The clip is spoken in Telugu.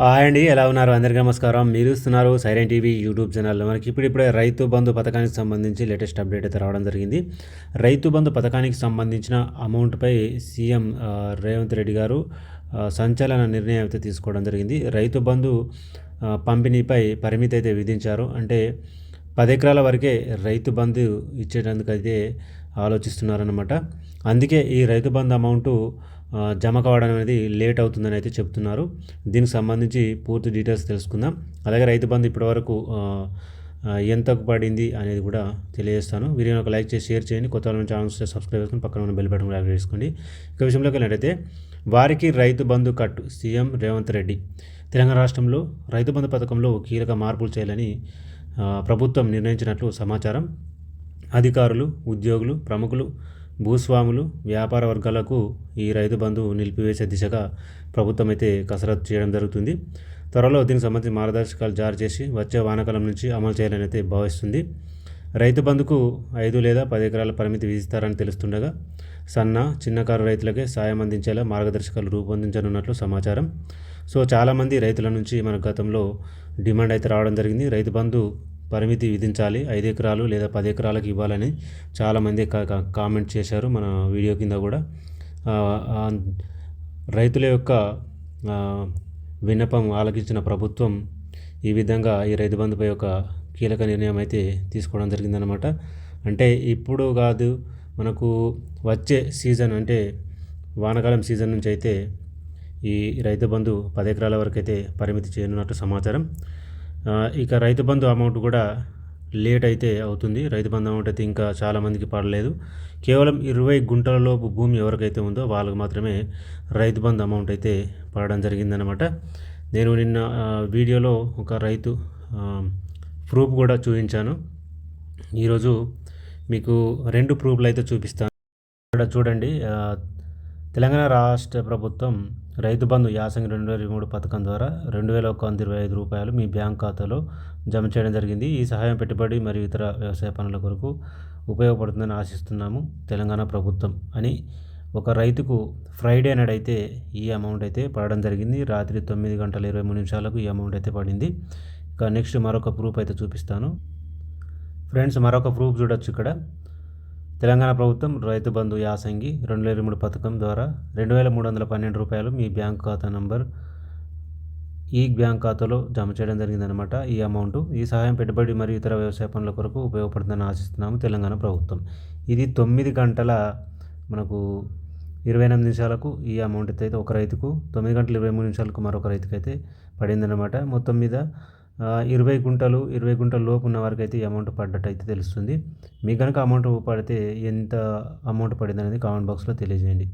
హాయ్ అండి ఎలా ఉన్నారు? అందరికీ నమస్కారం. మీరు ఇస్తున్నారు సైరన్ టీవీ యూట్యూబ్ ఛానల్లో మనకి ఇప్పుడిప్పుడే రైతు బంధు పథకానికి సంబంధించి లేటెస్ట్ అప్డేట్ అయితే రావడం జరిగింది. రైతు బంధు పథకానికి సంబంధించిన అమౌంట్పై సీఎం రేవంత్ రెడ్డి గారు సంచలన నిర్ణయం అయితే తీసుకోవడం జరిగింది. రైతు బంధు పంపిణీపై పరిమితి అయితే విధించారు. అంటే పది ఎకరాల వరకే రైతు బంధు ఇచ్చేటందుకు అయితే ఆలోచిస్తున్నారన్నమాట. అందుకే ఈ రైతు బంధు అమౌంట్ జమ కావడం అనేది లేట్ అవుతుందని అయితే చెప్తున్నారు. దీనికి సంబంధించి పూర్తి డీటెయిల్స్ తెలుసుకుందాం. అలాగే రైతు బంధు ఇప్పటివరకు ఎంతకు పడింది అనేది కూడా తెలియజేస్తాను. వీడియోని ఒక లైక్ చేసి షేర్ చేయండి. కొత్త వాళ్ళ ఛానల్స్ సబ్స్క్రైబ్ చేసుకుని పక్కన ఉన్న బెల్ బటన్ యాక్టివేట్ చేసుకోండి. ఇక విషయంలోకి వెళ్ళినట్టయితే వారికి రైతు బంధు కట్టు సీఎం రేవంత్ రెడ్డి. తెలంగాణ రాష్ట్రంలో రైతు బంధు పథకంలో కీలక మార్పులు చేయాలని ప్రభుత్వం నిర్ణయించినట్లు సమాచారం. అధికారులు ఉద్యోగులు ప్రముఖులు భూస్వాములు వ్యాపార వర్గాలకు ఈ రైతు బంధు నిలిపివేసే దిశగా ప్రభుత్వం అయితే కసరత్తు చేయడం జరుగుతుంది. త్వరలో దీనికి సంబంధించి మార్గదర్శకాలు జారీ చేసి వచ్చే వానాకాలం నుంచి అమలు చేయాలని అయితే భావిస్తుంది. రైతు బంధుకు ఐదు లేదా పది ఎకరాల పరిమితి విధిస్తారని తెలుస్తుండగా సన్న చిన్నకారు రైతులకే సాయం అందించేలా మార్గదర్శకాలు రూపొందించనున్నట్లు సమాచారం. సో చాలామంది రైతుల నుంచి మన గతంలో డిమాండ్ అయితే రావడం జరిగింది. రైతు బంధు పరిమితి విధించాలి. ఐదు ఎకరాలు లేదా పది ఎకరాలకు ఇవ్వాలని చాలామంది కా- కా- కామెంట్ చేశారు మన వీడియో కింద కూడా. రైతుల యొక్క విన్నపం ఆలకించిన ప్రభుత్వం ఈ విధంగా ఈ రైతు బంధుపై ఒక కీలక నిర్ణయం అయితే తీసుకోవడం జరిగిందనమాట అంటే ఇప్పుడు కాదు మనకు వచ్చే సీజన్ అంటే వానాకాలం సీజన్ నుంచి అయితే ఈ రైతు బంధు పది ఎకరాల వరకు అయితే పరిమితి చేయనున్నట్టు సమాచారం. ఇక రైతు బంధు అమౌంట్ కూడా లేట్ అయితే అవుతుంది. రైతు బంధు అమౌంట్ అయితే ఇంకా చాలామందికి పడలేదు. కేవలం ఇరవై గుంటలలోపు భూమి ఎవరికైతే ఉందో వాళ్ళకి మాత్రమే రైతు బంధు అమౌంట్ అయితే పడడం జరిగిందనమాట నేను నిన్న వీడియోలో ఒక రైతు ప్రూఫ్ కూడా చూపించాను. ఈరోజు మీకు రెండు ప్రూఫ్లు అయితే చూపిస్తాను. ఇక్కడ చూడండి తెలంగాణ రాష్ట్ర ప్రభుత్వం రైతు బంధు యాసంగి రెండు వేల ఇరవై మూడు పథకం ద్వారా రెండు వేల ఒక వంద ఇరవై ఐదు రూపాయలు మీ బ్యాంక్ ఖాతాలో జమ చేయడం జరిగింది. ఈ సహాయం పెట్టుబడి మరియు ఇతర వ్యవసాయ పనుల కొరకు ఉపయోగపడుతుందని ఆశిస్తున్నాము తెలంగాణ ప్రభుత్వం అని ఒక రైతుకు ఫ్రైడే నాడైతే ఈ అమౌంట్ అయితే పడడం జరిగింది. రాత్రి తొమ్మిది గంటల ఇరవై మూడు నిమిషాలకు ఈ అమౌంట్ అయితే పడింది. ఇక నెక్స్ట్ మరొక ప్రూఫ్ అయితే చూపిస్తాను. ఫ్రెండ్స్ మరొక ప్రూఫ్ చూడొచ్చు ఇక్కడ. తెలంగాణ ప్రభుత్వం రైతు బంధు యాసంగి రెండు వేల మూడు పథకం ద్వారా రెండు వేల మూడు వందల పన్నెండు రూపాయలు మీ బ్యాంక్ ఖాతా నంబర్ ఈ బ్యాంక్ ఖాతాలో జమ చేయడం జరిగిందనమాట ఈ అమౌంట్ ఈ సహాయం పెట్టుబడి మరియు ఇతర వ్యవసాయ పనుల కొరకు ఉపయోగపడుతుందని ఆశిస్తున్నాము తెలంగాణ ప్రభుత్వం. ఇది తొమ్మిది గంటల మనకు ఇరవై ఎనిమిది నిమిషాలకు ఈ అమౌంట్ అయితే ఒక రైతుకు తొమ్మిది గంటల ఇరవై మూడు నిమిషాలకు మరొక రైతుకు అయితే పడిందనమాట మొత్తం మీద ఇరవై గుంటలు ఇరవై గుంటల లోపు ఉన్న వారికి అయితే ఈ అమౌంట్ పడ్డట్టు అయితే తెలుస్తుంది. మీకు కనుక అమౌంట్ పడితే ఎంత అమౌంట్ పడింది అనేది కామెంట్ బాక్స్లో తెలియజేయండి.